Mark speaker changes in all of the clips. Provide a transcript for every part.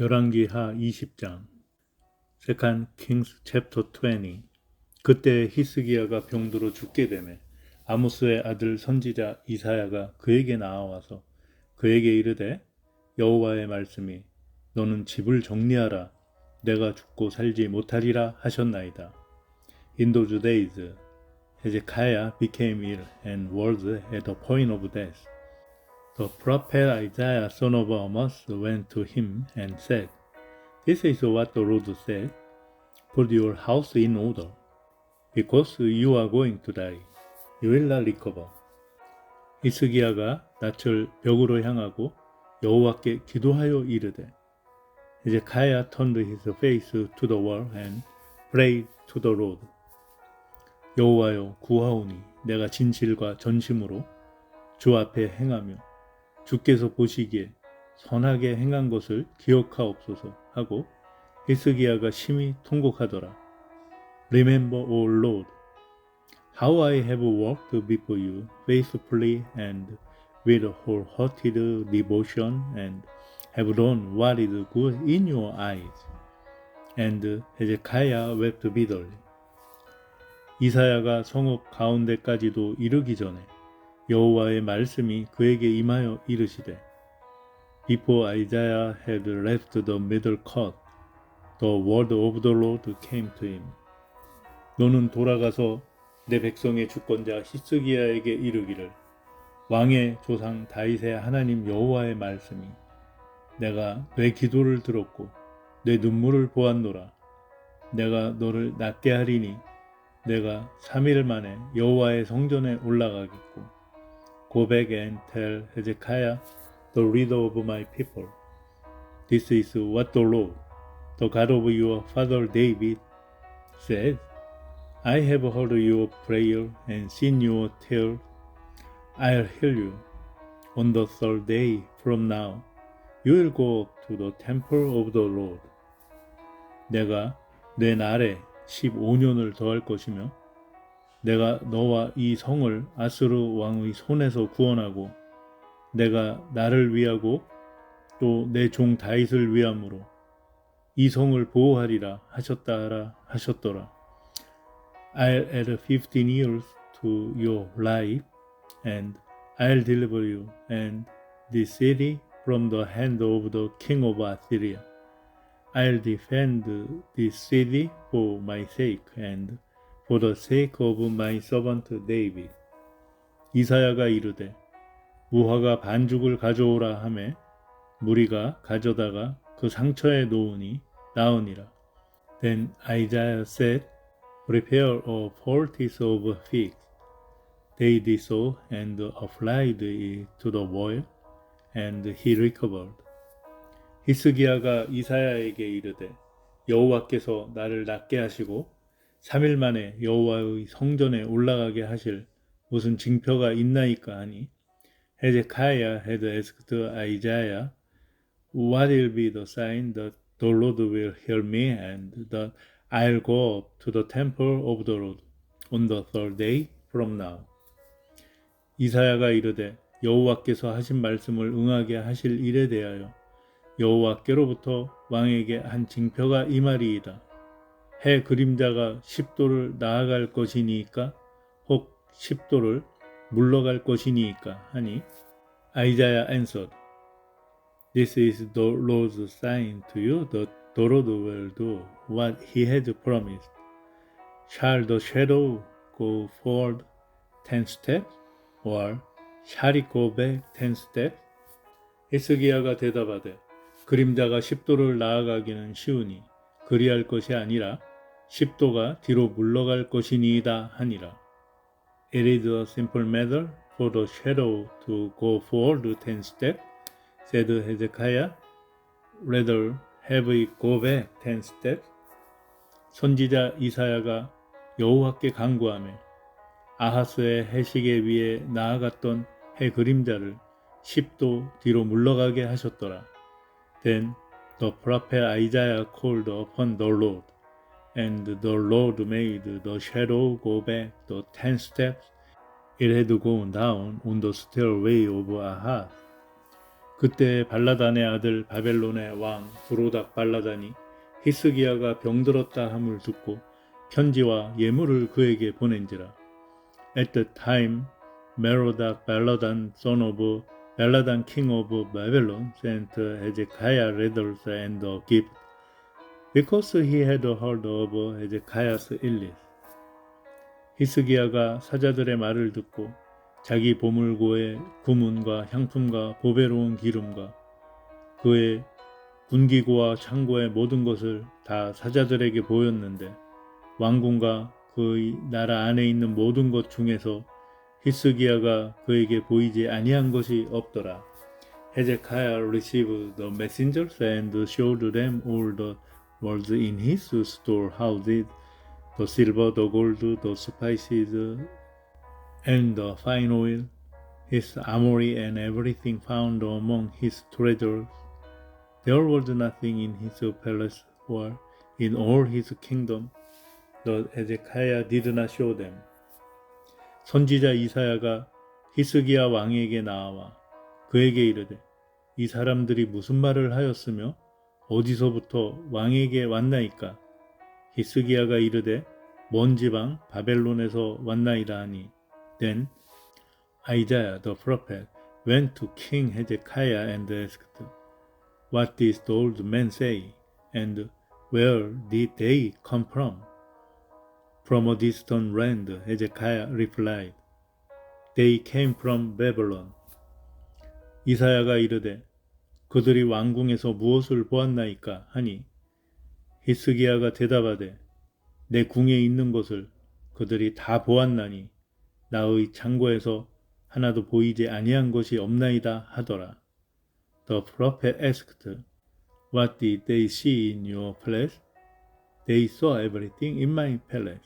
Speaker 1: 열왕기하 20장 세칸 킹스 챕터 20 그때 히스기야가 병들어 죽게 되매 아모스의 아들 선지자 이사야가 그에게 나와서 그에게 이르되 여호와의 말씀이 너는 집을 정리하라 내가 죽고 살지 못하리라 하셨나이다. Those days Hezekiah became ill and was at the point of death. The prophet Isaiah son of Amos went to him and said, This is what the Lord said, Put your house in order, because you are going to die. You will not recover. 이스기야가 낯을 벽으로 향하고 여호와께 기도하여 이르되 헤제카야 turned his face to the wall and prayed to the Lord. 여호와여 구하오니 내가 진실과 전심으로 주 앞에 행하며 주께서 보시기에 선하게 행한 것을 기억하옵소서 하고 히스기야가 심히 통곡하더라. Remember, O Lord, how I have walked before you faithfully and with wholehearted devotion and have done what is good in your eyes. And Hezekiah wept bitterly. 이사야가 성읍 가운데까지도 이르기 전에 여호와의 말씀이 그에게 임하여 이르시되 Before Isaiah had left the middle court, the word of the Lord came to him. 너는 돌아가서 내 백성의 주권자 히스기야에게 이르기를 왕의 조상 다윗의 하나님 여호와의 말씀이 내가 내 기도를 들었고 내 눈물을 보았노라. 내가 너를 낫게 하리니 내가 3일 만에 여호와의 성전에 올라가겠고 고백 and tell Hezekiah the leader of my people This is what the Lord the God of your father David says I have heard your prayer and seen your tears I'll heal you on the third day from now you will go to the temple of the Lord 내가 내 날에 15년을 더할 것이며 내가 너와 이 성을 아스르 왕의 손에서 구원하고 내가 나를 위하고 또 내 종 다윗을 위함으로 이 성을 보호하리라 하셨다라 하셨더라. I'll add 15 years to your life and I'll deliver you and this city from the hand of the king of Assyria. I'll defend this city for my sake and for the sake of my servant David. 이사야가 이르되 무화과 반죽을 가져오라 하매 무리가 가져다가 그 상처에 놓으니 나으니라. Then Isaiah said, Prepare a poultice of figs. They did so and applied it to the boil, and he recovered. 히스기야가 이사야에게 이르되 여호와께서 나를 낫게 하시고 3일 만에 여호와의 성전에 올라가게 하실 무슨 징표가 있나이까 하니 헤제카야 had asked Isaiah what will be the sign that the Lord will hear me and that I'll go up to the temple of the Lord on the third day from now. 이사야가 이르되 여호와께서 하신 말씀을 응하게 하실 일에 대하여 여호와께로부터 왕에게 한 징표가 임하리이다. 해 그림자가 10도를 나아갈 것이니까 혹 10도를 물러갈 것이니까 하니 아이자야 answered This is the Lord's sign to you that the Lord will do what he has promised. Shall the shadow go forward ten steps or shall it go back ten steps? 히스기야가 대답하되 그림자가 10도를 나아가기는 쉬우니 그리할 것이 아니라 10도가 뒤로 물러갈 것이니이다 하니라. It is a simple matter for the shadow to go forward ten steps, said Hezekiah. Rather have it go back ten steps. 선지자 이사야가 여호와께 간구하며 아하스의 해식에 위해 나아갔던 해 그림자를 10도 뒤로 물러가게 하셨더라. Then the prophet Isaiah called upon the Lord. And the Lord made the shadow go back the ten steps it had gone down on the stairway of Ahaz. 그때 발라단의 아들 바벨론의 왕 브로닥 발라단이 히스기야가 병들었다 함을 듣고 편지와 예물을 그에게 보낸지라. At the time, Merodach Baladan, son of Baladan, king of Babylon, sent Hezekiah letters and a gift, because he had heard of Hezekiah's illness. 히스기야가 사자들의 말을 듣고 자기 보물고의 구문과 향품과 보배로운 기름과 그의 군기고와 창고의 모든 것을 다 사자들에게 보였는데 왕궁과 그의 나라 안에 있는 모든 것 중에서 히스기야가 그에게 보이지 아니한 것이 없더라. Hezekiah received the messengers and showed them all the words in his storehouses, the silver, the gold, the spices, and the fine oil, his armory, and everything found among his treasures. There was nothing in his palace or in all his kingdom that Hezekiah did not show them. 선지자 이사야가 히스기야 왕에게 나와 그에게 이르되 이 사람들이 무슨 말을 하였으며 어디서부터 왕에게 왔나이까 히스기야가 이르되 먼 지방 바벨론에서 왔나이다 하니 Then Isaiah the prophet went to King Hezekiah and asked, What did the old men say, and where did they come from? From a distant land, Hezekiah replied, They came from Babylon. 이사야가 이르되 그들이 왕궁에서 무엇을 보았나이까 하니 히스기야가 대답하되 내 궁에 있는 것을 그들이 다 보았나니 나의 창고에서 하나도 보이지 아니한 것이 없나이다 하더라. The prophet asked, What did they see in your palace? They saw everything in my palace.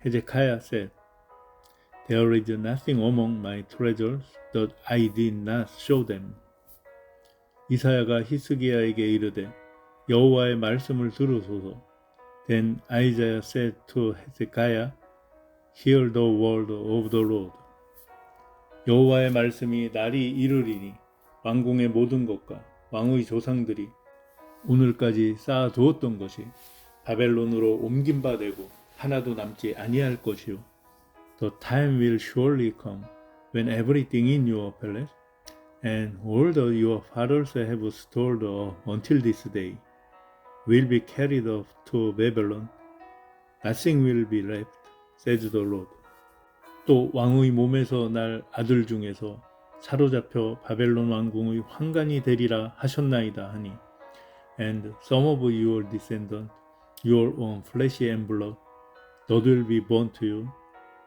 Speaker 1: Hezekiah said, There is nothing among my treasures that I did not show them. 이사야가 히스기야에게 이르되 여호와의 말씀을 들으소서. Then Isaiah said to Hezekiah, Hear the word of the Lord. 여호와의 말씀이 날이 이르리니 왕궁의 모든 것과 왕의 조상들이 오늘까지 쌓아두었던 것이 바벨론으로 옮긴 바 되고 하나도 남지 아니할 것이요. The time will surely come when everything in your palace and all that your fathers have stored up until this day will be carried off to Babylon. Nothing will be left, says the Lord. 또 왕의 몸에서 날 아들 중에서 사로잡혀 바벨론 왕궁의 환관이 되리라 하셨나이다 하니 and some of your descendants, your own flesh and blood, that will be born to you,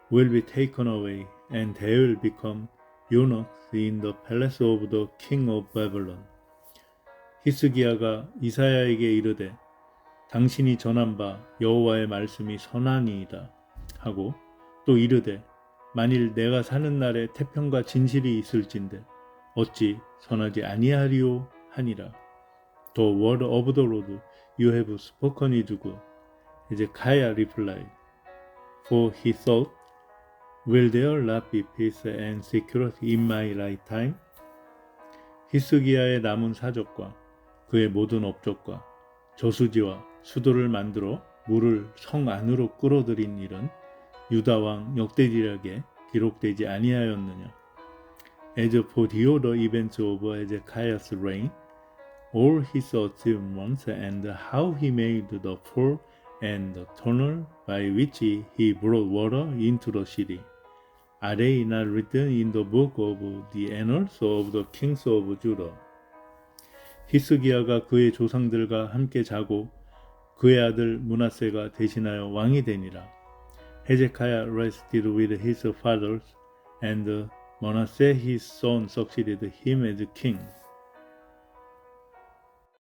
Speaker 1: will be taken away, and they will become eunuchs in the palace of the king of Babylon. 히스기야가 이사야에게 이르되 당신이 전한 바 여호와의 말씀이 선하니이다 하고 또 이르되 만일 내가 사는 날에 태평과 진실이 있을진데 어찌 선하지 아니하리오 하니라. The word of the Lord you have spoken is good. Hezekiah replied, For he thought, Will there not be peace and security in my lifetime? 히스기야의 남은 사적과 그의 모든 업적과 저수지와 수도를 만들어 물을 성 안으로 끌어들인 일은 유다 왕 역대지략에 기록되지 아니하였느냐. As for the other events of Hezekiah's reign, all his achievements and how he made the ford and the tunnel by which he brought water into the city. Are they not written in the book of the annals of the kings of Judah? 히스기야가 그의 조상들과 함께 자고 그의 아들 문하세가 대신하여 왕이 되니라. Hezekiah rested with his fathers, and Manasseh his son succeeded him as king.